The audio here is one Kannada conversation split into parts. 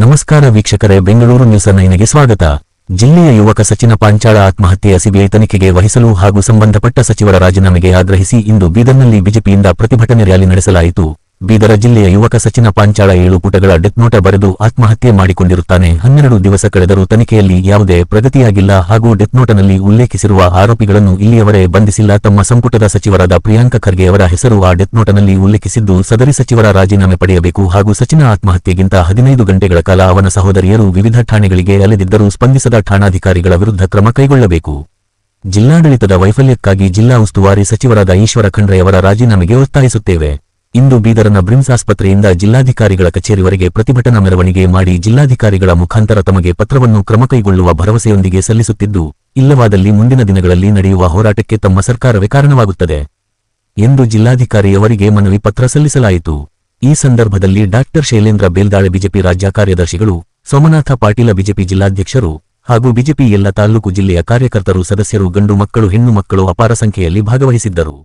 ನಮಸ್ಕಾರ ವೀಕ್ಷಕರೇ, ಬೆಂಗಳೂರು ನ್ಯೂಸ್ ನೈನ್ಗೆ ಸ್ವಾಗತ. ಜಿಲ್ಲೆಯ ಯುವಕ ಸಚಿನ ಪಾಂಚಾಳ ಆತ್ಮಹತ್ಯೆಯ ಸಿಬಿಐ ತನಿಖೆಗೆ ವಹಿಸಲು ಹಾಗೂ ಸಂಬಂಧಪಟ್ಟ ಸಚಿವರ ರಾಜೀನಾಮೆಗೆ ಆಗ್ರಹಿಸಿ ಇಂದು ಬೀದರ್ನಲ್ಲಿ ಬಿಜೆಪಿಯಿಂದ ಪ್ರತಿಭಟನೆ ರ್ಯಾಲಿ ನಡೆಸಲಾಯಿತು. ಬೀದರ ಜಿಲ್ಲೆಯ ಯುವಕ ಸಚಿನ ಪಾಂಚಾಳ ಏಳು ಪುಟಗಳ ಡೆತ್ ನೋಟ ಬರೆದು ಆತ್ಮಹತ್ಯೆ ಮಾಡಿಕೊಂಡಿರುತ್ತಾನೆ. ಹನ್ನೆರಡು ದಿವಸ ಕಳೆದರೂ ತನಿಖೆಯಲ್ಲಿ ಯಾವುದೇ ಪ್ರಗತಿಯಾಗಿಲ್ಲ ಹಾಗೂ ಡೆತ್ ನೋಟನಲ್ಲಿ ಉಲ್ಲೇಖಿಸಿರುವ ಆರೋಪಿಗಳನ್ನು ಇಲ್ಲಿಯವರೇ ಬಂಧಿಸಿಲ್ಲ. ತಮ್ಮ ಸಂಪುಟದ ಸಚಿವರಾದ ಪ್ರಿಯಾಂಕ ಖರ್ಗೆ ಅವರ ಹೆಸರು ಆ ಡೆತ್ ನೋಟನಲ್ಲಿ ಉಲ್ಲೇಖಿಸಿದ್ದು, ಸದರಿ ಸಚಿವರ ರಾಜೀನಾಮೆ ಪಡೆಯಬೇಕು ಹಾಗೂ ಸಚಿನ ಆತ್ಮಹತ್ಯೆಗಿಂತ ಹದಿನೈದು ಗಂಟೆಗಳ ಕಾಲ ಅವನ ಸಹೋದರಿಯರು ವಿವಿಧ ಠಾಣೆಗಳಿಗೆ ಅಲೆದಿದ್ದರೂ ಸ್ಪಂದಿಸದ ಠಾಣಾಧಿಕಾರಿಗಳ ವಿರುದ್ಧ ಕ್ರಮ ಕೈಗೊಳ್ಳಬೇಕು. ಜಿಲ್ಲಾಡಳಿತದ ವೈಫಲ್ಯಕ್ಕಾಗಿ ಜಿಲ್ಲಾ ಉಸ್ತುವಾರಿ ಸಚಿವರಾದ ಈಶ್ವರ ಖಂಡ್ರೆಯವರ ರಾಜೀನಾಮೆಗೆ ಒತ್ತಾಯಿಸುತ್ತೇವೆ. ಇಂದು ಬೀದರನ ಬ್ರಿಮ್ಸ್ ಆಸ್ಪತ್ರೆಯಿಂದ ಜಿಲ್ಲಾಧಿಕಾರಿಗಳ ಕಚೇರಿವರೆಗೆ ಪ್ರತಿಭಟನಾ ಮೆರವಣಿಗೆ ಮಾಡಿ ಜಿಲ್ಲಾಧಿಕಾರಿಗಳ ಮುಖಾಂತರ ತಮಗೆ ಪತ್ರವನ್ನು ಕ್ರಮ ಕೈಗೊಳ್ಳುವ ಭರವಸೆಯೊಂದಿಗೆ ಸಲ್ಲಿಸುತ್ತಿದ್ದು, ಇಲ್ಲವಾದಲ್ಲಿ ಮುಂದಿನ ದಿನಗಳಲ್ಲಿ ನಡೆಯುವ ಹೋರಾಟಕ್ಕೆ ತಮ್ಮ ಸರ್ಕಾರವೇ ಕಾರಣವಾಗುತ್ತದೆ ಎಂದು ಜಿಲ್ಲಾಧಿಕಾರಿಯವರಿಗೆ ಮನವಿ ಪತ್ರ ಸಲ್ಲಿಸಲಾಯಿತು. ಈ ಸಂದರ್ಭದಲ್ಲಿ ಡಾಕ್ಟರ್ ಶೈಲೇಂದ್ರ ಬೇಲ್ದಾಳೆ ಬಿಜೆಪಿ ರಾಜ್ಯ ಕಾರ್ಯದರ್ಶಿಗಳು ಸೋಮನಾಥ ಪಾಟೀಲ ಬಿಜೆಪಿ ಜಿಲ್ಲಾಧ್ಯಕ್ಷರು ಹಾಗೂ ಬಿಜೆಪಿ ಎಲ್ಲ ತಾಲೂಕು ಜಿಲ್ಲೆಯ ಕಾರ್ಯಕರ್ತರು, ಸದಸ್ಯರು, ಗಂಡು ಮಕ್ಕಳು, ಹೆಣ್ಣು ಮಕ್ಕಳು ಅಪಾರ ಸಂಖ್ಯೆಯಲ್ಲಿ ಭಾಗವಹಿಸಿದ್ದರು.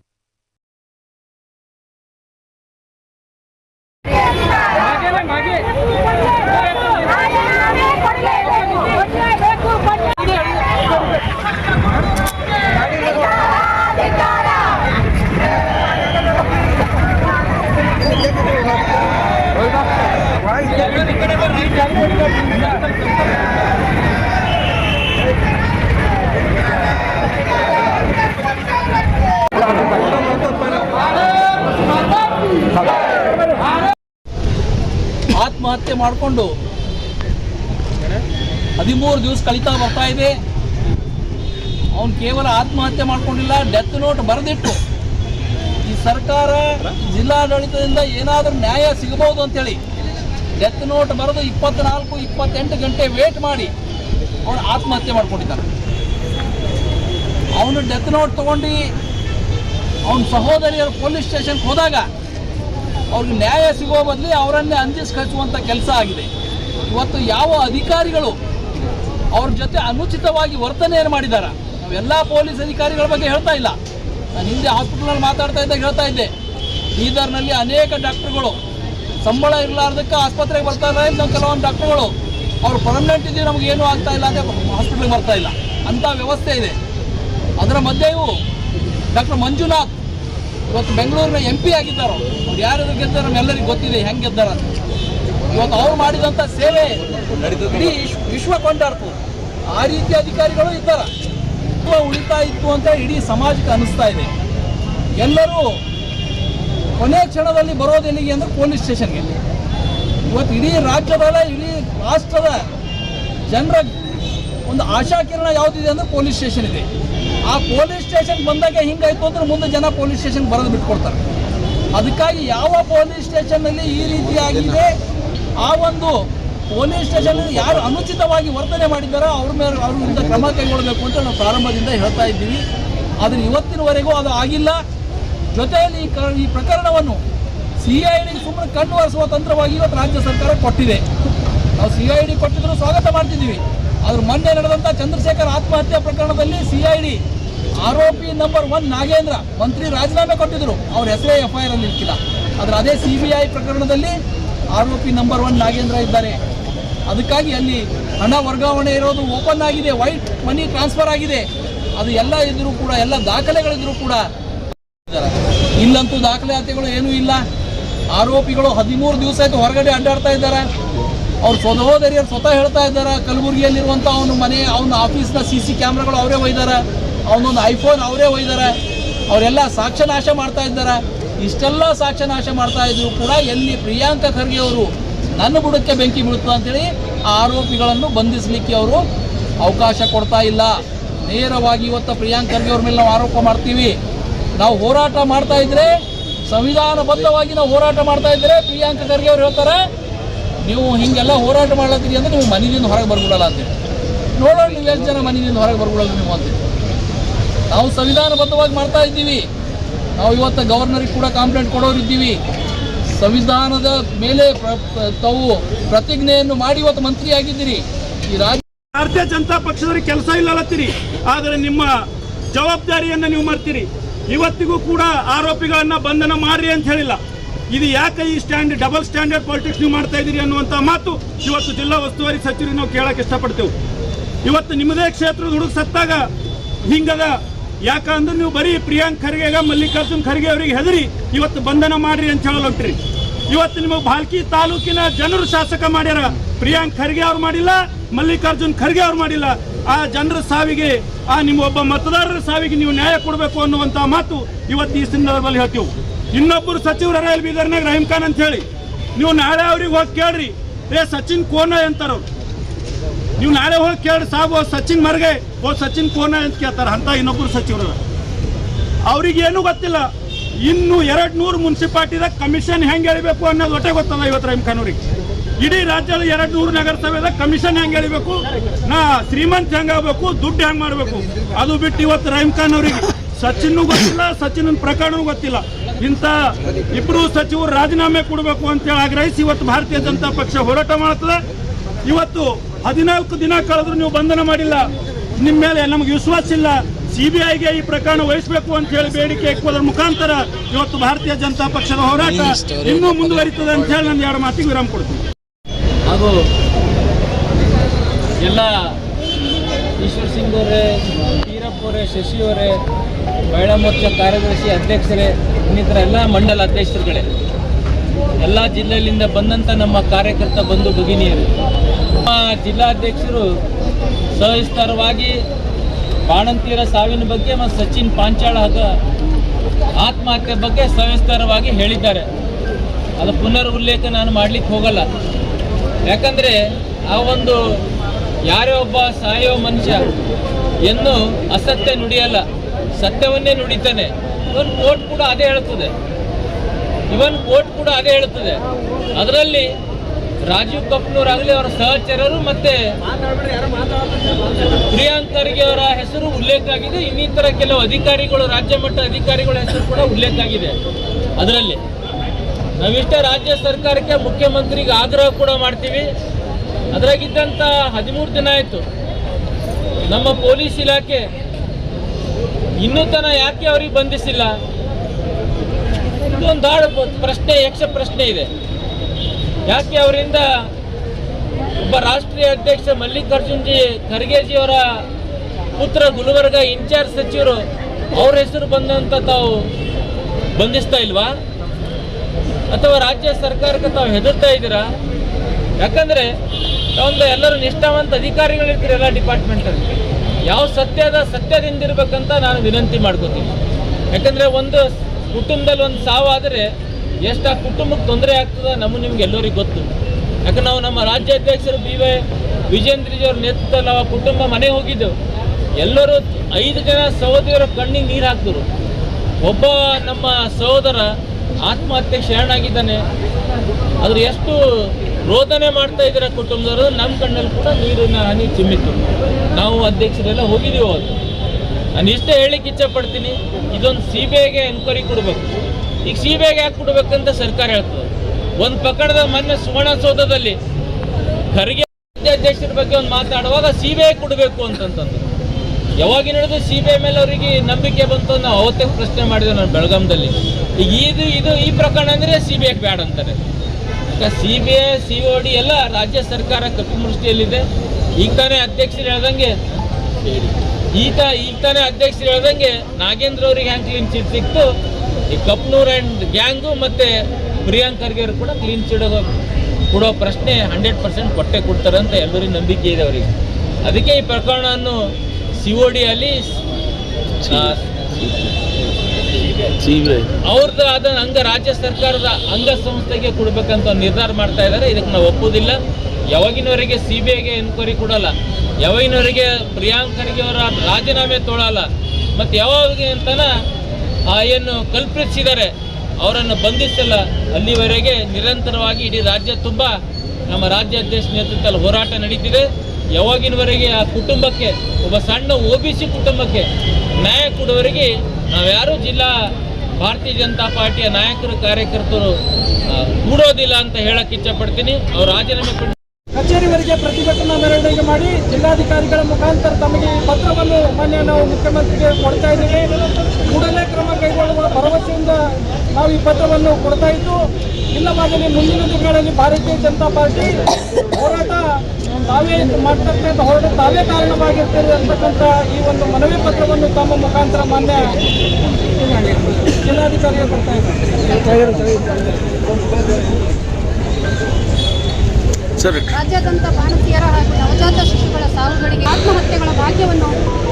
ಆತ್ಮಹತ್ಯೆ ಮಾಡಿಕೊಂಡು ಹದಿಮೂರು ದಿವಸ ಕಳೀತಾ ಬರ್ತಾ ಇದೆ. ಅವನು ಕೇವಲ ಆತ್ಮಹತ್ಯೆ ಮಾಡ್ಕೊಂಡಿಲ್ಲ ಡೆತ್ ನೋಟ್ ಬರೆದಿಟ್ಟು ಈ ಸರ್ಕಾರ ಜಿಲ್ಲಾಡಳಿತದಿಂದ ಏನಾದರೂ ನ್ಯಾಯ ಸಿಗಬಹುದು ಅಂತೇಳಿ ಡೆತ್ ನೋಟ್ ಬರೆದು ಇಪ್ಪತ್ನಾಲ್ಕು, ಇಪ್ಪತ್ತೆಂಟು ಗಂಟೆ ವೇಟ್ ಮಾಡಿ. ಅವನು ಆತ್ಮಹತ್ಯೆ ಮಾಡ್ಕೊಂಡಿದ್ದಾನೆ. ಅವನು ಡೆತ್ ನೋಟ್ ತಗೊಂಡು ಅವನ ಸಹೋದರಿಯರು ಪೊಲೀಸ್ ಸ್ಟೇಷನ್ಗೆ ಹೋದಾಗ ಅವ್ರಿಗೆ ನ್ಯಾಯ ಸಿಗೋ ಬದಲು ಅವರನ್ನೇ ಅಂಜಿಸ್ ಕಚ್ಚುವಂಥ ಕೆಲಸ ಆಗಿದೆ. ಇವತ್ತು ಯಾವ ಅಧಿಕಾರಿಗಳು ಅವ್ರ ಜೊತೆ ಅನುಚಿತವಾಗಿ ವರ್ತನೆಯನ್ನು ಮಾಡಿದ್ದಾರೆ ನಾವೆಲ್ಲ ಪೊಲೀಸ್ ಅಧಿಕಾರಿಗಳ ಬಗ್ಗೆ ಹೇಳ್ತಾ ಇಲ್ಲ. ನಾನು ಹಿಂದೆ ಹಾಸ್ಪಿಟಲ್ನಲ್ಲಿ ಮಾತಾಡ್ತಾ ಇದ್ದಾಗ ಹೇಳ್ತಾ ಇದ್ದೆ. ಬೀದರ್ನಲ್ಲಿ ಅನೇಕ ಡಾಕ್ಟರ್ಗಳು ಸಂಬಳ ಇರಲಾರ್ದಕ್ಕೆ ಆಸ್ಪತ್ರೆಗೆ ಬರ್ತಾ ಇಲ್ಲ ನಾವು ಕೆಲವೊಂದು ಡಾಕ್ಟರ್ಗಳು. ಅವ್ರು ಪರ್ಮನೆಂಟ್ ಇದ್ದೀವಿ, ನಮ್ಗೆ ಏನೂ ಆಗ್ತಾ ಇಲ್ಲ ಅಂದರೆ ಹಾಸ್ಪಿಟ್ಲಿಗೆ ಬರ್ತಾ ಇಲ್ಲ. ಅಂಥ ವ್ಯವಸ್ಥೆ ಇದೆ. ಅದರ ಮಧ್ಯೆಯೂ ಡಾಕ್ಟರ್ ಮಂಜುನಾಥ್ ಇವತ್ತು ಬೆಂಗಳೂರಿನ ಎಂ ಪಿ ಆಗಿದ್ದಾರೋ. ಅವ್ರು ಯಾರು ಗೆದ್ದಾರೆ ನಮ್ಮೆಲ್ಲರಿಗೂ ಗೊತ್ತಿದೆ ಹೆಂಗೆ ಗೆದ್ದಾರ ಅಂತ. ಇವತ್ತು ಅವ್ರು ಮಾಡಿದಂಥ ಸೇವೆ ಇಡೀ ವಿಶ್ವ- ಕೊಂಡಾಡ್ತು. ಆ ರೀತಿ ಅಧಿಕಾರಿಗಳು ಇದ್ದಾರೆ. ಉಳಿತಾ ಇತ್ತು ಅಂತ ಇಡೀ ಸಮಾಜಕ್ಕೆ ಅನ್ನಿಸ್ತಾ ಇದೆ. ಎಲ್ಲರೂ ಕೊನೆ ಕ್ಷಣದಲ್ಲಿ ಬರೋದು ಎಲ್ಲಿಗೆ ಅಂದ್ರೆ ಪೊಲೀಸ್ ಸ್ಟೇಷನ್ಗೆ. ಇವತ್ತು ಇಡೀ ರಾಜ್ಯದಲ್ಲ, ಇಡೀ ರಾಷ್ಟ್ರದ ಜನರ ಒಂದು ಆಶಾಕಿರಣ ಯಾವುದಿದೆ ಅಂದ್ರೆ ಪೊಲೀಸ್ ಸ್ಟೇಷನ್ ಇದೆ. ಆ ಪೊಲೀಸ್ ಸ್ಟೇಷನ್ ಬಂದಾಗ ಹಿಂಗಾಯ್ತು ಅಂದ್ರೆ ಮುಂದೆ ಜನ ಪೊಲೀಸ್ ಸ್ಟೇಷನ್ ಬರೋದು ಬಿಟ್ಕೊಡ್ತಾರೆ. ಅದಕ್ಕಾಗಿ ಯಾವ ಪೊಲೀಸ್ ಸ್ಟೇಷನ್ನಲ್ಲಿ ಈ ರೀತಿ ಆಗಿದೆ? ಆ ಒಂದು ಪೊಲೀಸ್ ಸ್ಟೇಷನ್ ಯಾರು ಅನುಚಿತವಾಗಿ ವರ್ತನೆ ಮಾಡಿದ್ದಾರೋ ಅವ್ರ ಮೇಲೆ ಅವ್ರ ಕ್ರಮ ಕೈಗೊಳ್ಳಬೇಕು ಅಂತ ನಾವು ಪ್ರಾರಂಭದಿಂದ ಹೇಳ್ತಾ ಇದ್ದೀವಿ. ಆದರೆ ಇವತ್ತಿನವರೆಗೂ ಅದು ಆಗಿಲ್ಲ. ಜೊತೆಯಲ್ಲಿ ಈ ಪ್ರಕರಣವನ್ನು ಸಿ ಐ ಡಿ ಸುಮ್ಮನೆ ಕಣ್ಣು ಒರೆಸುವ ತಂತ್ರವಾಗಿ ಇವತ್ತು ರಾಜ್ಯ ಸರ್ಕಾರ ಕೊಟ್ಟಿದೆ. ನಾವು ಸಿ ಐ ಡಿ ಕೊಟ್ಟಿದ್ರು ಸ್ವಾಗತ ಮಾಡ್ತಿದ್ದೀವಿ. ಆದ್ರೆ ಮೊನ್ನೆ ನಡೆದಂಥ ಚಂದ್ರಶೇಖರ್ ಆತ್ಮಹತ್ಯೆ ಪ್ರಕರಣದಲ್ಲಿ ಸಿ ಐ ಡಿ ಆರೋಪಿ ನಂಬರ್ ಒನ್ ನಾಗೇಂದ್ರ ಮಂತ್ರಿ ರಾಜೀನಾಮೆ ಕೊಟ್ಟಿದ್ರು. ಅವ್ರ ಹೆಸರೇ ಎಫ್ ಐ ಆರ್ ಅಲ್ಲಿ ಇರ್ತಿಲ್ಲ ಆದ್ರೆ ಅದೇ ಸಿ ಬಿ ಐ ಪ್ರಕರಣದಲ್ಲಿ ಆರೋಪಿ ನಂಬರ್ ಒನ್ ನಾಗೇಂದ್ರ ಇದ್ದಾರೆ. ಅದಕ್ಕಾಗಿ ಅಲ್ಲಿ ಹಣ ವರ್ಗಾವಣೆ ಇರೋದು ಓಪನ್ ಆಗಿದೆ. ವೈಟ್ ಮನಿ ಟ್ರಾನ್ಸ್ಫರ್ ಆಗಿದೆ. ಅದು ಎಲ್ಲ ಇದ್ರೂ ಕೂಡ, ಎಲ್ಲ ದಾಖಲೆಗಳಿದ್ರೂ ಕೂಡ. ಇಲ್ಲಂತೂ ದಾಖಲಾತಿಗಳು ಏನೂ ಇಲ್ಲ. ಆರೋಪಿಗಳು ಹದಿಮೂರು ದಿವಸ ಆಯ್ತು ಹೊರಗಡೆ ಅಡ್ಡಾಡ್ತಾ ಇದ್ದಾರೆ. ಅವ್ರ ಸಹೋದರಿಯರು ಸ್ವತಃ ಹೇಳ್ತಾ ಇದ್ದಾರೆ ಕಲಬುರಗಿಯಲ್ಲಿರುವಂಥ ಅವನ ಮನೆ, ಅವನ ಆಫೀಸ್ನ ಸಿ ಸಿ ಕ್ಯಾಮ್ರಾಗಳು ಅವರೇ ಒಯ್ದಾರೆ, ಅವನೊಂದು ಐಫೋನ್ ಅವರೇ ಒಯ್ದಾರೆ, ಅವರೆಲ್ಲ ಸಾಕ್ಷ್ಯನಾಶ ಮಾಡ್ತಾ ಇದ್ದಾರೆ. ಇಷ್ಟೆಲ್ಲ ಸಾಕ್ಷ್ಯನಾಶ ಮಾಡ್ತಾ ಇದ್ರು ಕೂಡ ಎಲ್ಲಿ ಪ್ರಿಯಾಂಕ ಖರ್ಗೆ ಅವರು ನನ್ನ ಬುಡಕ್ಕೆ ಬೆಂಕಿ ಬೀಳ್ತು ಅಂತೇಳಿ ಆ ಆರೋಪಿಗಳನ್ನು ಬಂಧಿಸಲಿಕ್ಕೆ ಅವರು ಅವಕಾಶ ಕೊಡ್ತಾ ಇಲ್ಲ. ನೇರವಾಗಿ ಇವತ್ತು ಪ್ರಿಯಾಂಕ್ ಖರ್ಗೆ ಅವ್ರ ಮೇಲೆ ನಾವು ಆರೋಪ ಮಾಡ್ತೀವಿ. ನಾವು ಹೋರಾಟ ಮಾಡ್ತಾ ಇದ್ರೆ, ಸಂವಿಧಾನಬದ್ಧವಾಗಿ ನಾವು ಹೋರಾಟ ಮಾಡ್ತಾ ಇದ್ರೆ, ಪ್ರಿಯಾಂಕ ಖರ್ಗೆ ಅವ್ರು ಹೇಳ್ತಾರೆ, ನೀವು ಹಿಂಗೆಲ್ಲ ಹೋರಾಟ ಮಾಡ್ಲತ್ತೀರಿ ಅಂದ್ರೆ ನೀವು ಮನೆಯಿಂದ ಹೊರಗೆ ಬರ್ಬಿಡಲ್ಲ ಅಂತ ನೋಡೋಣ ನೀವು ಎಷ್ಟು ಜನ ಮನೆಯಿಂದ ಹೊರಗೆ ಬರ್ಬಿಡಲ್ಲ ನೀವು ಅಂತೇಳಿ ನಾವು ಸಂವಿಧಾನಬದ್ಧವಾಗಿ ಮಾಡ್ತಾ ಇದ್ದೀವಿ. ನಾವು ಇವತ್ತು ಗವರ್ನರಿಗೆ ಕೂಡ ಕಾಂಪ್ಲೇಂಟ್ ಕೊಡೋರಿದ್ದೀವಿ ಸಂವಿಧಾನದ ಮೇಲೆ ತಾವು ಪ್ರತಿಜ್ಞೆಯನ್ನು ಮಾಡಿ ಇವತ್ತು ಮಂತ್ರಿ ಆಗಿದ್ದೀರಿ. ಈ ರಾಜ್ಯ ಭಾರತೀಯ ಜನತಾ ಪಕ್ಷದವ್ರಿಗೆ ಕೆಲಸ ಇಲ್ಲತ್ತೀರಿ ಆದರೆ ನಿಮ್ಮ ಜವಾಬ್ದಾರಿಯನ್ನು ನೀವು ಮರ್ತೀರಿ ಇವತ್ತಿಗೂ ಕೂಡ ಆರೋಪಿಗಳನ್ನ ಬಂಧನ ಮಾಡ್ರಿ ಅಂತ ಹೇಳಿಲ್ಲ. ಇದು ಯಾಕೆ ಈ ಸ್ಟ್ಯಾಂಡ್ ಡಬಲ್ ಸ್ಟ್ಯಾಂಡರ್ಡ್ ಪಾಲಿಟಿಕ್ಸ್ ನೀವು ಮಾಡ್ತಾ ಇದ್ದೀರಿ ಅನ್ನುವಂಥ ಮಾತು ಇವತ್ತು ಜಿಲ್ಲಾ ಉಸ್ತುವಾರಿ ಸಚಿವರಿಗೆ ನಾವು ಕೇಳಕ್ಕೆ ಇಷ್ಟಪಡ್ತೇವೆ. ಇವತ್ತು ನಿಮ್ಮದೇ ಕ್ಷೇತ್ರದ ಹುಡುಗ ಸತ್ತಾಗ ಹಿಂಗದ. ಯಾಕಂದ್ರೆ ನೀವು ಬರೀ ಪ್ರಿಯಾಂಕ್ ಖರ್ಗೆಗ, ಮಲ್ಲಿಕಾರ್ಜುನ್ ಖರ್ಗೆ ಅವರಿಗೆ ಹೆದರಿ ಇವತ್ತು ಬಂಧನ ಮಾಡ್ರಿ ಅಂತ ಹೇಳಲು ಹೊಂಟ್ರಿ. ಇವತ್ತು ನಿಮಗೆ ಭಾಲ್ಕಿ ತಾಲೂಕಿನ ಜನರು ಶಾಸಕ ಮಾಡ್ಯಾರ. ಪ್ರಿಯಾಂಕ್ ಖರ್ಗೆ ಅವ್ರು ಮಾಡಿಲ್ಲ, ಮಲ್ಲಿಕಾರ್ಜುನ್ ಖರ್ಗೆ ಅವ್ರು ಮಾಡಿಲ್ಲ. ಆ ಜನರ ಸಾವಿಗೆ ಆ ನಿಮ್ಮ ಒಬ್ಬ ಮತದಾರರ ಸಾವಿಗೆ ನೀವು ನ್ಯಾಯ ಕೊಡಬೇಕು ಅನ್ನುವಂಥ ಮಾತು ಇವತ್ತು ಈ ಸಂದರ್ಭದಲ್ಲಿ ಹೇಳ್ತೀವಿ. ಇನ್ನೊಬ್ಬರು ಸಚಿವರು ರೈಲ್ ಬೀದರ್ನಾಗ ರಹೀಂ ಖಾನ್ ಅಂತ ಹೇಳಿ, ನೀವು ನಾಳೆ ಅವ್ರಿಗೆ ಹೋಗಿ ಕೇಳ್ರಿ. ಏ ಸಚಿನ್ ಕೋನ ಅಂತಾರ ನೀವು ನಾಳೆ ಹೋಗಿ ಕೇಳಿ ಸಾಬ್ ಸಚಿನ್ ಮರ್ಗೆ, ಓ ಸಚಿನ್ ಕೋನ ಅಂತ ಕೇಳ್ತಾರೆ ಅಂತ ಇನ್ನೊಬ್ಬರು ಸಚಿವರು. ಅವ್ರಿಗೆ ಏನೂ ಗೊತ್ತಿಲ್ಲ. ಇನ್ನು ಎರಡು ನೂರು ಮುನ್ಸಿಪಾಲ್ಟಿದಾಗ ಕಮಿಷನ್ ಹೆಂಗೆ ಎಳಿಬೇಕು ಅನ್ನೋದು ಒಟ್ಟೆ ಗೊತ್ತಲ್ಲ ಇವತ್ತು ರಹೀಂ ಖಾನ್ ಅವ್ರಿಗೆ. ಇಡೀ ರಾಜ್ಯದ ಎರಡು ನೂರು ನಗರಸಭೆದ ಕಮಿಷನ್ ಹೆಂಗೆ ಎಳಿಬೇಕು? ನಾ ಶ್ರೀಮಂತ ಹೆಂಗೆ ಆಗ್ಬೇಕು? ದುಡ್ಡು ಹೆಂಗೆ ಮಾಡಬೇಕು? ಅದು ಬಿಟ್ಟು ಇವತ್ತು ರಹೀಮ್ ಖಾನ್ ಅವರಿಗೆ ಸಚಿನ್ ಗೊತ್ತಿಲ್ಲ ಸಚಿನ್ ಪ್ರಕರಣವೂ ಗೊತ್ತಿಲ್ಲ. ಇಂಥ ಇಬ್ಬರು ಸಚಿವರು ರಾಜೀನಾಮೆ ಕೊಡಬೇಕು ಅಂತೇಳಿ ಆಗ್ರಹಿಸಿ ಇವತ್ತು ಭಾರತೀಯ ಜನತಾ ಪಕ್ಷ ಹೋರಾಟ ಮಾಡ್ತದೆ. ಇವತ್ತು ಹದಿನಾಲ್ಕು ದಿನ ಕಳೆದ್ರು ನೀವು ಬಂಧನ ಮಾಡಿಲ್ಲ. ನಿಮ್ಮ ಮೇಲೆ ನಮಗೆ ವಿಶ್ವಾಸ ಇಲ್ಲ. ಸಿ ಬಿ ಐಗೆ ಈ ಪ್ರಕರಣ ವಹಿಸಬೇಕು ಅಂತ ಹೇಳಿ ಬೇಡಿಕೆ ಇಕ್ಕುವುದರ ಮುಖಾಂತರ ಇವತ್ತು ಭಾರತೀಯ ಜನತಾ ಪಕ್ಷದ ಹೋರಾಟ ಇನ್ನೂ ಮುಂದುವರಿತದೆ ಅಂತ ಹೇಳಿ ನಾನು ಎರಡು ಮಾತಿಗೆ ವಿರಾಮ ಕೊಡ್ತೀನಿ. ಹಾಗೂ ಎಲ್ಲ ಈಶ್ವರ್ ಸಿಂಗ್ ಅವರೇ ಈರಪ್ಪ ಅವರೇ, ಶಶಿ ಅವರೇ, ಮಹಿಳಾ ಮೋರ್ಚಾ ಕಾರ್ಯದರ್ಶಿ ಅಧ್ಯಕ್ಷರೇ, ಇನ್ನಿತರ ಎಲ್ಲ ಮಂಡಲ ಅಧ್ಯಕ್ಷರುಗಳೇ, ಎಲ್ಲ ಜಿಲ್ಲೆಯಿಂದ ಬಂದಂಥ ನಮ್ಮ ಕಾರ್ಯಕರ್ತ ಬಂಧು ಭಗಿನಿಯರು, ನಮ್ಮ ಜಿಲ್ಲಾಧ್ಯಕ್ಷರು ಸವಿಸ್ತಾರವಾಗಿ ಬಾಣಂತೀರ ಸಾವಿನ ಬಗ್ಗೆ ಮತ್ತು ಸಚಿನ್ ಪಾಂಚಾಳ ಹಾಗೂ ಆತ್ಮಹತ್ಯೆ ಬಗ್ಗೆ ಸವಿಸ್ತಾರವಾಗಿ ಹೇಳಿದ್ದಾರೆ. ಅದು ಪುನರ್ ಉಲ್ಲೇಖ ನಾನು ಮಾಡಲಿಕ್ಕೆ ಹೋಗಲ್ಲ. ಯಾಕಂದರೆ ಆ ಒಂದು ಯಾರೇ ಒಬ್ಬ ಸಾಯೋ ಮನುಷ್ಯ ಎನ್ನು ಅಸತ್ಯ ನುಡಿಯಲ್ಲ, ಸತ್ಯವನ್ನೇ ನುಡಿತಾನೆ. ಇವನ್ ಕೋರ್ಟ್ ಕೂಡ ಅದೇ ಹೇಳುತ್ತದೆ ಇವನ್ ಕೋರ್ಟ್ ಕೂಡ ಅದೇ ಹೇಳುತ್ತದೆ ಅದರಲ್ಲಿ ರಾಜೀವ್ ಕಪ್ನೂರ್ ಆಗಲಿ ಅವರ ಸಹಚರರು ಮತ್ತೆ ಪ್ರಿಯಾಂಕ್ ಅವರ ಹೆಸರು ಉಲ್ಲೇಖ ಆಗಿದೆ. ಇನ್ನಿತರ ಕೆಲವು ಅಧಿಕಾರಿಗಳು, ರಾಜ್ಯ ಮಟ್ಟ ಅಧಿಕಾರಿಗಳ ಹೆಸರು ಕೂಡ ಉಲ್ಲೇಖ ಆಗಿದೆ. ಅದರಲ್ಲಿ ನಾವಿಷ್ಟೇ ರಾಜ್ಯ ಸರ್ಕಾರಕ್ಕೆ ಮುಖ್ಯಮಂತ್ರಿಗೆ ಆಗ್ರಹ ಕೂಡ ಮಾಡ್ತೀವಿ. ಅದರಾಗಿದ್ದಂಥ ಹದಿಮೂರು ದಿನ ಆಯಿತು. ನಮ್ಮ ಪೊಲೀಸ್ ಇಲಾಖೆ ಇನ್ನೂ ತನ ಯಾಕೆ ಅವ್ರಿಗೆ ಬಂಧಿಸಿಲ್ಲ? ಇದೊಂದು ದಾಳ ಪ್ರಶ್ನೆ, ಯಕ್ಷ ಪ್ರಶ್ನೆ ಇದೆ. ಯಾಕೆ ಅವರಿಂದ ಒಬ್ಬ ರಾಷ್ಟ್ರೀಯ ಅಧ್ಯಕ್ಷ ಮಲ್ಲಿಕಾರ್ಜುನ್ ಜಿ ಖರ್ಗೆಜಿಯವರ ಪುತ್ರ ಗುಲ್ಬರ್ಗ ಇನ್ಚಾರ್ಜ್ ಸಚಿವರು ಅವ್ರ ಹೆಸರು ಬಂದಂತ ತಾವು ಬಂಧಿಸ್ತಾ ಇಲ್ವಾ? ಅಥವಾ ರಾಜ್ಯ ಸರ್ಕಾರಕ್ಕೆ ತಾವು ಹೆದರ್ತಾ ಇದ್ದೀರಾ? ಯಾಕಂದ್ರೆ ಒಂದು ಎಲ್ಲರೂ ನಿಷ್ಠಾವಂತ ಅಧಿಕಾರಿಗಳಿರ್ತೀರಿ ಎಲ್ಲ ಡಿಪಾರ್ಟ್ಮೆಂಟಲ್ಲಿ. ಯಾವ ಸತ್ಯದ ಸತ್ಯದಿಂದಿರ್ಬೇಕಂತ ನಾನು ವಿನಂತಿ ಮಾಡ್ಕೋತೀನಿ. ಯಾಕಂದ್ರೆ ಒಂದು ಕುಟುಂಬದಲ್ಲಿ ಒಂದು ಸಾವಾದರೆ ಎಷ್ಟು ಆ ಕುಟುಂಬಕ್ಕೆ ತೊಂದರೆ ಆಗ್ತದೆ ನಮ್ಮ ನಿಮ್ಗೆ ಎಲ್ಲರಿಗೂ ಗೊತ್ತು. ಯಾಕಂದ್ರೆ ನಾವು ನಮ್ಮ ರಾಜ್ಯಾಧ್ಯಕ್ಷರು ಬಿ ವೈ ವಿಜೇಂದ್ರಜಿ ಅವ್ರ ನೇತೃತ್ವದಲ್ಲಿ ನಾವು ಕುಟುಂಬ ಮನೆ ಹೋಗಿದ್ದೆವು ಎಲ್ಲರೂ ಐದು ಜನ ಸಹೋದರಿಯರ ಕಣ್ಣಿಗೆ ನೀರು ಹಾಕಿದ್ರು. ಒಬ್ಬ ನಮ್ಮ ಸಹೋದರ ಆತ್ಮಹತ್ಯೆ ಶರಣಾಗಿದ್ದಾನೆ. ಅದ್ರ ಎಷ್ಟು ರೋದನೆ ಮಾಡ್ತಾ ಇದ್ದೀರ ಕುಟುಂಬದವರು ನಮ್ಮ ಕಣ್ಣಲ್ಲಿ ಕೂಡ ನೀರಿನ ಹನಿ ಚಿಮ್ಮಿತ್ತು ನಾವು ಅಧ್ಯಕ್ಷರೆಲ್ಲ ಹೋಗಿದ್ದೀವಿ ಅವತ್ತು ನಾನು ಇಷ್ಟೇ ಹೇಳಿಕ್ಕೆ ಇಚ್ಛೆ ಪಡ್ತೀನಿ ಇದೊಂದು ಸಿ ಬಿ ಐಗೆ ಎನ್ಕ್ವೈರಿ ಕೊಡಬೇಕು. ಈಗ ಸಿ ಬಿ ಐಗೆ ಯಾಕೆ ಕೊಡಬೇಕಂತ ಸರ್ಕಾರ ಹೇಳ್ತದೆ. ಒಂದು ಪ್ರಕರಣದ ಮೊನ್ನೆ ಸುವರ್ಣಸೌಧದಲ್ಲಿ ಖರ್ಗೆ ಅಧ್ಯಕ್ಷರ ಬಗ್ಗೆ ಒಂದು ಮಾತಾಡುವಾಗ ಸಿ ಬಿ ಐ ಕೊಡಬೇಕು ಅಂತಂತಂದು ಯಾವಾಗಿನ ಹಿಡಿದು ಸಿ ಬಿ ಐ ಮೇಲೆ ಅವರಿಗೆ ನಂಬಿಕೆ ಬಂತು ನಾವು ಅವತ್ತೇ ಪ್ರಶ್ನೆ ಮಾಡಿದೆ ನಾನು ಬೆಳಗಾಂದಲ್ಲಿ. ಈಗ ಇದು ಇದು ಈ ಪ್ರಕರಣ ಅಂದರೆ ಸಿ ಬಿ ಐ ಬ್ಯಾಡ ಅಂತಾರೆ. ಈಗ C B I C O D ಎಲ್ಲ ರಾಜ್ಯ ಸರ್ಕಾರ ಕಪಿಮೃಷ್ಟಿಯಲ್ಲಿದೆ ಈಗ ತಾನೇ ಅಧ್ಯಕ್ಷರು ಹೇಳ್ದಂಗೆ, ಈತ, ಈಗ ತಾನೇ ಅಧ್ಯಕ್ಷರು ಹೇಳ್ದಂಗೆ ನಾಗೇಂದ್ರ ಅವ್ರಿಗೆ ಹ್ಯಾಂಗ್ ಕ್ಲೀನ್ ಚಿಟ್ ಸಿಕ್ತು. ಈ ಕಪ್ನೂರ್ ಆ್ಯಂಡ್ ಗ್ಯಾಂಗು ಮತ್ತು ಪ್ರಿಯಾಂಕ್ ಅವರು ಕೂಡ ಕ್ಲೀನ್ ಚೀಟ್ ಕೊಡೋ ಪ್ರಶ್ನೆ ಹಂಡ್ರೆಡ್ ಪರ್ಸೆಂಟ್ ಕೊಟ್ಟೆ ಕೊಡ್ತಾರೆ ಅಂತ ಎಲ್ಲರಿಗೂ ನಂಬಿಕೆ ಇದೆ ಅವರಿಗೆ. ಅದಕ್ಕೆ ಈ ಪ್ರಕರಣವನ್ನು ಸಿ ಒ ಡಿಯಲ್ಲಿ ಅವ್ರದ್ದು ಆದ ಅಂಗ ರಾಜ್ಯ ಸರ್ಕಾರದ ಅಂಗಸಂಸ್ಥೆಗೆ ಕೊಡ್ಬೇಕಂತ ಒಂದು ನಿರ್ಧಾರ ಮಾಡ್ತಾ ಇದ್ದಾರೆ ಇದಕ್ಕೆ ನಾವು ಒಪ್ಪುವುದಿಲ್ಲ ಯಾವಾಗಿನವರೆಗೆ ಸಿ ಬಿ ಐಗೆ ಎನ್ಕ್ವೈರಿ ಕೊಡಲ್ಲ. ಯಾವಾಗಿನವರೆಗೆ ಪ್ರಿಯಾಂಕ್ ಖರ್ಗೆ ಅವರ ರಾಜೀನಾಮೆ ತೊಳಲ್ಲ. ಮತ್ತು ಯಾವಾಗ ಅಂತನ ಆ ಏನು ಕಲ್ಪಿಸಿದ್ದಾರೆ. ಅವರನ್ನು ಬಂಧಿಸಲ್ಲ. ಅಲ್ಲಿವರೆಗೆ ನಿರಂತರವಾಗಿ ಇಡೀ ರಾಜ್ಯ ತುಂಬ ನಮ್ಮ ರಾಜ್ಯಾಧ್ಯಕ್ಷ ನೇತೃತ್ವದಲ್ಲಿ ಹೋರಾಟ ನಡೀತಿದೆ. ಯಾವಾಗಿನವರೆಗೆ ಆ ಕುಟುಂಬಕ್ಕೆ, ಒಬ್ಬ ಸಣ್ಣ ಒ ಬಿ ಸಿ ಕುಟುಂಬಕ್ಕೆ ನ್ಯಾಯ ಕೊಡುವವರೆಗೆ ನಾವ್ಯಾರು ಜಿಲ್ಲಾ ಭಾರತೀಯ ಜನತಾ ಪಾರ್ಟಿಯ ನಾಯಕರು, ಕಾರ್ಯಕರ್ತರು ಕೂಡೋದಿಲ್ಲ ಅಂತ ಹೇಳಕ್ಕೆ ಇಚ್ಛಪಡ್ತೀನಿ. ಅವ್ರು ರಾಜೀನಾಮೆ ಕೊಟ್ಟು ಕಚೇರಿವರೆಗೆ ಪ್ರತಿಭಟನಾ ಮೆರವಣಿಗೆ ಮಾಡಿ ಜಿಲ್ಲಾಧಿಕಾರಿಗಳ ಮುಖಾಂತರ ತಮಗೆ ಪತ್ರವನ್ನು ಮಾನ್ಯ ನಾವು ಮುಖ್ಯಮಂತ್ರಿಗೆ ಕೊಡ್ತಾ ಇದ್ದೀವಿ. ಕೂಡಲೇ ಕ್ರಮ ಕೈಗೊಳ್ಳುವ ಭರವಸೆಯಿಂದ ನಾವು ಈ ಪತ್ರವನ್ನು ಕೊಡ್ತಾ ಇದ್ದು, ಇಲ್ಲವಾದಲ್ಲಿ ಮುಂದಿನ ದಿನಗಳಲ್ಲಿ ಭಾರತೀಯ ಜನತಾ ಪಾರ್ಟಿ ಹೋರಾಟ ತಾವೇ ಮಾಡ್ತಕ್ಕಂಥ ಹೋರಾಟ ತಾವೇ ಕಾರಣವಾಗಿರ್ತೇವೆ ಅಂತಕ್ಕಂಥ ಈ ಒಂದು ಮನವಿ ಪತ್ರವನ್ನು ತಮ್ಮ ಮುಖಾಂತರ ಮಾನ್ಯ ಜಿಲ್ಲಾಧಿಕಾರಿಗೆ ಕೊಡ್ತಾ ಇದ್ದಾರೆ. ರಾಜ್ಯಾದ್ಯಂತ ಬಾಣತಿಯರ ಹಾಗೂ ನವಜಾತ ಶಿಶುಗಳ ಸಾವುಗಳಿಗೆ ಆತ್ಮಹತ್ಯೆಗಳ ಭಾಗ್ಯವನ್ನು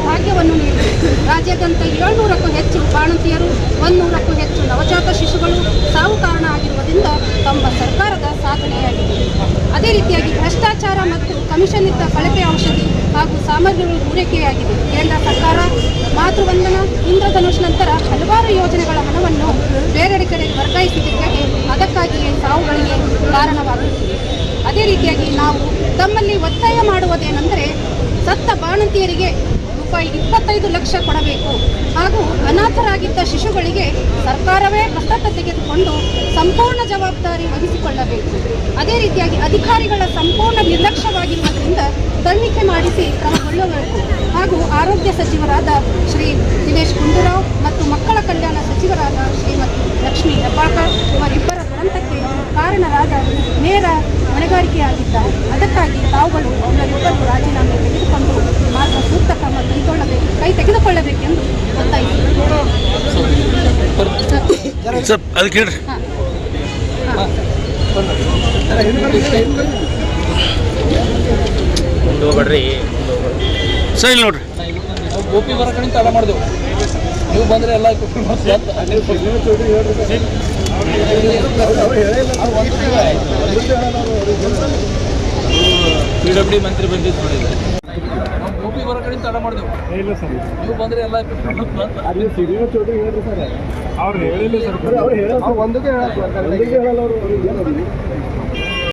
ಭಾಗ್ಯವನ್ನು ನೀಡಿದೆ. ರಾಜ್ಯಾದ್ಯಂತ ಏಳ್ನೂರಕ್ಕೂ ಹೆಚ್ಚು ಬಾಣತಿಯರು ಒಂದೂರಕ್ಕೂ ಹೆಚ್ಚು ನವಜಾತ ಶಿಶುಗಳು ಸಾವು ಕಾರಣ ಆಗಿರುವುದರಿಂದ ತಮ್ಮ ಸರ್ಕಾರದ ಸಾಧನೆಯಾಗಿದೆ. ಅದೇ ರೀತಿಯಾಗಿ ಭ್ರಷ್ಟಾಚಾರ ಮತ್ತು ಕಮಿಷನ್ ಇದ್ದ ಕಳಪೆ ಔಷಧಿ ಹಾಗೂ ಸಾಮಗ್ರಿಗಳು ಪೂರೈಕೆಯಾಗಿದೆ. ಕೇಂದ್ರ ಸರ್ಕಾರ ಮಾತೃವಂದನ, ಇಂದ್ರಧನುಷ್ ನಂತರ ಹಲವಾರು ಯೋಜನೆಗಳ ಹಣವನ್ನು ಬೇರೆಡೆ ಕಡೆ ವರ್ಗಾಯಿಸಿದ್ದಕ್ಕೆ ಅದಕ್ಕಾಗಿಯೇ ಸಾವುಗಳಿಗೆ ಕಾರಣವಾಗುತ್ತಿದೆ. ಅದೇ ರೀತಿಯಾಗಿ ನಾವು ತಮ್ಮಲ್ಲಿ ಒತ್ತಾಯ ಮಾಡುವುದೇನೆಂದರೆ, ಸತ್ತ ಬಾಣಂತಿಯರಿಗೆ ರೂಪಾಯಿ ಇಪ್ಪತ್ತೈದು ಲಕ್ಷ ಕೊಡಬೇಕು. ಹಾಗೂ ಅನಾಥರಾಗಿದ್ದ ಶಿಶುಗಳಿಗೆ ಸರ್ಕಾರವೇ ದತ್ತತ ತೆಗೆದುಕೊಂಡು ಸಂಪೂರ್ಣ ಜವಾಬ್ದಾರಿ ವಹಿಸಿಕೊಳ್ಳಬೇಕು. ಅದೇ ರೀತಿಯಾಗಿ ಅಧಿಕಾರಿಗಳ ಸಂಪೂರ್ಣ ನಿರ್ಲಕ್ಷ್ಯವಾಗಿರುವುದರಿಂದ ತನಿಖೆ ಮಾಡಿಸಿ ಕ್ರಮಗೊಳ್ಳಬೇಕು ಹಾಗೂ ಆರೋಗ್ಯ ಸಚಿವರಾದ ಶ್ರೀ ದಿನೇಶ್ ಗುಂಡೂರಾವ್ ಮತ್ತು ಮಕ್ಕಳ ಕಲ್ಯಾಣ ಸಚಿವರಾದ ಶ್ರೀಮತಿ ಲಕ್ಷ್ಮೀ ಹೆಬ್ಬಾಳ್ಕರ್ ಇವರಿಬ್ಬರ ದುರಂತಕ್ಕೆ ಕಾರಣರಾದ ನೇರ ಹೊಣೆಗಾರಿಕೆಯಾಗಿದ್ದಾರೆ. ಅದಕ್ಕಾಗಿ ತಾವುಗಳು ಇವರಿಬ್ಬರು ರಾಜೀನಾಮೆ ತೆಗೆದುಕೊಂಡು ಕೈಗೊಳ್ಳಬೇಕು ಕೈ ತೆಗೆದುಕೊಳ್ಳಬೇಕೆಂದು ಸರ್ ಅದಕ್ಕೆ ಹೇಳ್ರಿ. ಸರ್ ಇಲ್ಲಿ ನೋಡ್ರಿ. ನಾವು ಗೋಪಿ ಬರೋ ಕಡೆಯಿಂದ ತಡ ಮಾಡಿದೆವು ನೀವು ಬಂದ್ರೆ ಎಲ್ಲ ಪಿ ಡಬ್ಲ್ಯೂ ಮಂತ್ರಿ ಬಂದಿದ್ದು ನೋಡಿದ್ರೆ ಕಡೆಯಿಂದ ತಡ ಮಾಡಿದೆವು. ನೀವು ಬಂದ್ರೆ ಎಲ್ಲ ಅವ್ರು ಹೇಳಿಲ್ಲ ಸರ್. ಒಂದಕ್ಕೆ ಹೇಳಲ್ಲ.